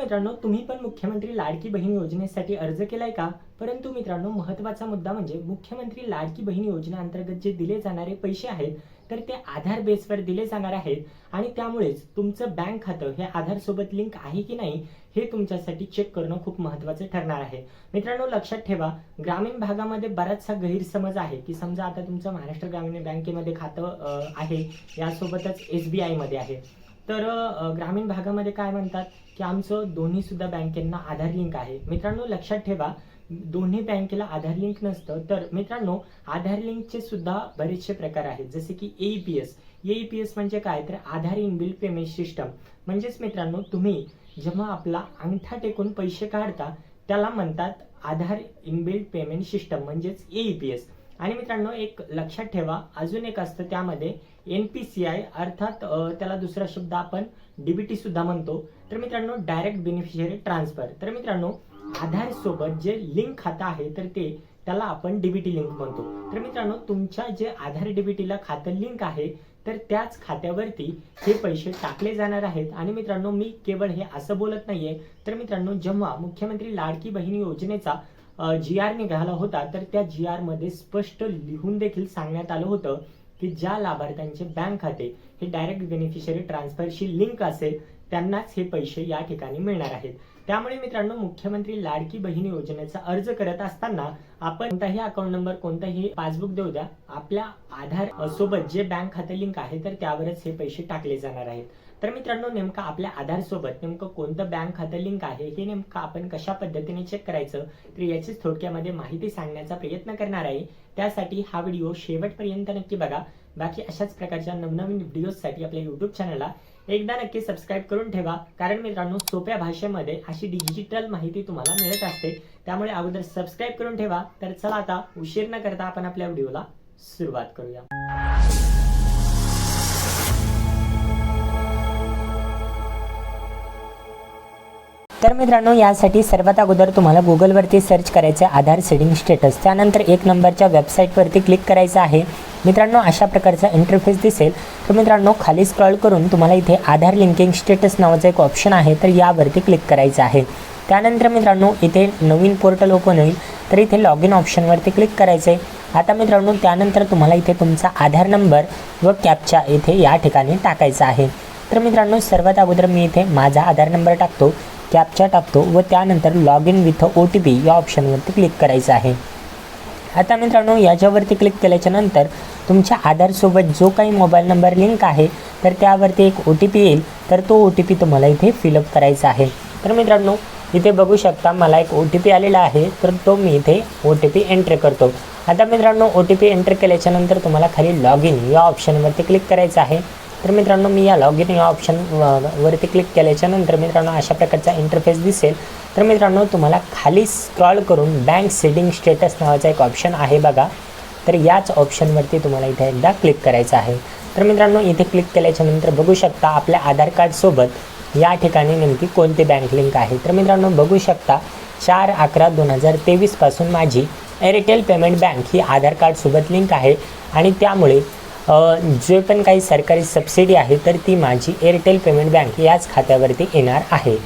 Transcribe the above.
मित्रांनो तुम्ही पण मुख्यमंत्री लाडकी बहीण योजनेसाठी अर्ज केलाय का? परंतु मित्रांनो महत्त्वाचा मुद्दा म्हणजे मुख्यमंत्री लाडकी बहीण योजनेअंतर्गत जे दिले जाणारे पैसे आहेत तर ते आधार बेसवर दिले जाणार आहेत आणि त्यामुळेच तुमचं बँक खातं हे आधार सोबत लिंक आहे की नाही हे तुमच्यासाठी चेक करणं खूप महत्त्वाचं ठरणार आहे. मित्रांनो लक्षात ठेवा ग्रामीण भागामध्ये बराचसा गैरसमज आहे की समजा आता तुमचं महाराष्ट्र ग्रामीण बँकेमध्ये खातं आहे यासोबतच एस बी आयमध्ये आहे. तर ग्रामीण भागामध्ये काय म्हणतात की आमचं दोन्ही सुद्धा बँकेंना आधार लिंक आहे. मित्रांनो लक्षात ठेवा दोन्ही बँकेला आधार लिंक नसतं. तर मित्रांनो आधार लिंकचे सुद्धा बरेचसे प्रकार आहेत. जसे की A P S A P S म्हणजे काय? तर आधार इनबिल्ड पेमेंट सिस्टम म्हणजेच मित्रांनो तुम्ही जेव्हा आपला अंगठा टेकून पैसे काढता त्याला म्हणतात आधार इनबिल्ड पेमेंट सिस्टम म्हणजेच एई पी एस आणि मित्रांनो एक लक्षात ठेवा अजून एक असतं त्यामध्ये एन पी सी आय अर्थात त्याला दुसरा शब्द आपण डीबीटी सुद्धा म्हणतो. तर मित्रांनो डायरेक्ट बेनिफिशियरी ट्रान्सफर तर मित्रांनो आधार सोबत जे लिंक खातं आहे तर ते त्याला आपण डीबीटी लिंक म्हणतो. तर मित्रांनो तुमच्या जे आधार डीबीटीला खातं लिंक आहे तर त्याच खात्यावरती हे पैसे टाकले जाणार आहेत. आणि मित्रांनो मी केवळ हे असं बोलत नाहीये. तर मित्रांनो जेव्हा मुख्यमंत्री लाडकी बहीण योजनेचा जी आर निघाला होता तर त्या जी आरमध्ये स्पष्ट लिहून देखील सांगण्यात आलं होतं की ज्या लाभार्थ्यांचे बँक खाते हे डायरेक्ट बेनिफिशियरी ट्रान्सफरशी लिंक असेल त्यांनाच हे पैसे या ठिकाणी मिळणार आहेत. त्यामुळे मित्रांनो मुख्यमंत्री लाडकी बहीण योजनेचा अर्ज करत असताना आपण कोणताही अकाउंट नंबर कोणताही पासबुक देऊ द्या. आपल्या आधार सोबत जे बँक खाते लिंक आहे तर त्यावरच हे पैसे टाकले जाणार आहेत. तर मित्रांनो नेमकं आपल्या आधार सोबत नेमकं कोणतं बँक खातं लिंक आहे हे नेमकं आपण कशा पद्धतीने चेक करायचं? तर याचीच थोडक्यामध्ये माहिती सांगण्याचा प्रयत्न करणार आहे. त्यासाठी हा व्हिडिओ शेवटपर्यंत नक्की बघा. बाकी अशाच प्रकारच्या नवनवीन व्हिडिओसाठी आपल्या युट्यूब चॅनलला एकदा नक्की सबस्क्राईब करून ठेवा. कारण मित्रांनो सोप्या भाषेमध्ये अशी डिजिटल माहिती तुम्हाला मिळत असते. त्यामुळे अगोदर सबस्क्राईब करून ठेवा. तर चला आता उशीर न करता आपण आपल्या व्हिडिओला सुरुवात करूया. तर मित्रांनो यासाठी सर्वात अगोदर तुम्हाला गुगलवरती सर्च करायचं आहे आधार सेडिंग स्टेटस. त्यानंतर एक नंबरच्या वेबसाईटवरती क्लिक करायचं आहे. मित्रांनो अशा प्रकारचा इंटरफेस दिसेल. तर मित्रांनो खाली स्क्रॉल करून तुम्हाला इथे आधार लिंकिंग स्टेटस नावाचं एक ऑप्शन आहे तर यावरती क्लिक करायचं आहे. त्यानंतर मित्रांनो इथे नवीन पोर्टल ओपन होईल तर इथे लॉग इन ऑप्शनवरती क्लिक करायचं आहे आता मित्रांनो त्यानंतर तुम्हाला इथे तुमचा आधार नंबर व कॅपचा इथे या ठिकाणी टाकायचा आहे. तर मित्रांनो सर्वात अगोदर मी इथे माझा आधार नंबर टाकतो. कॅपचा टाकतो व त्यानंतर log in with O T P या ऑप्शनवरती क्लिक करायचं आहे. आता मित्रांनो याच्यावरती क्लिक केल्याच्यानंतर तुमच्या आधारसोबत जो काही मोबाईल नंबर लिंक आहे तर त्यावरती एक ओ टी पी येईल. तर तो ओ टी पी तुम्हाला इथे फिलअप करायचा आहे. तर मित्रांनो इथे बघू शकता मला एक ओ टी पी आलेला आहे. तर तो मी इथे ओ टी पी एंटर करतो. आता मित्रांनो ओ टी पी एंटर केल्याच्यानंतर तुम्हाला खाली लॉग इन या ऑप्शनवरती क्लिक करायचं आहे. तर मित्रांनो मी या लॉग इन या ऑप्शन व- वरती क्लिक केल्याच्यानंतर मित्रांनो अशा प्रकारचा इंटरफेस दिसेल. तर मित्रांनो तुम्हाला खाली स्क्रॉल करून बँक सेटिंग स्टेटस नावाचा एक ऑप्शन आहे बघा. तर याच ऑप्शनवरती तुम्हाला इथे एकदा क्लिक करायचं आहे. तर मित्रांनो इथे क्लिक केल्याच्यानंतर बघू शकता आपल्या आधार कार्डसोबत या ठिकाणी नेमकी कोणती बँक लिंक आहे. तर मित्रांनो बघू शकता चार अकरा दोन हजार तेवीसपासून माझी एअरटेल पेमेंट बँक ही आधार कार्डसोबत लिंक आहे आणि त्यामुळे जे पण काही सरकारी सबसिडी आहे तर ती माझी एअरटेल पेमेंट बँक याच खात्यावरती येणार आहे.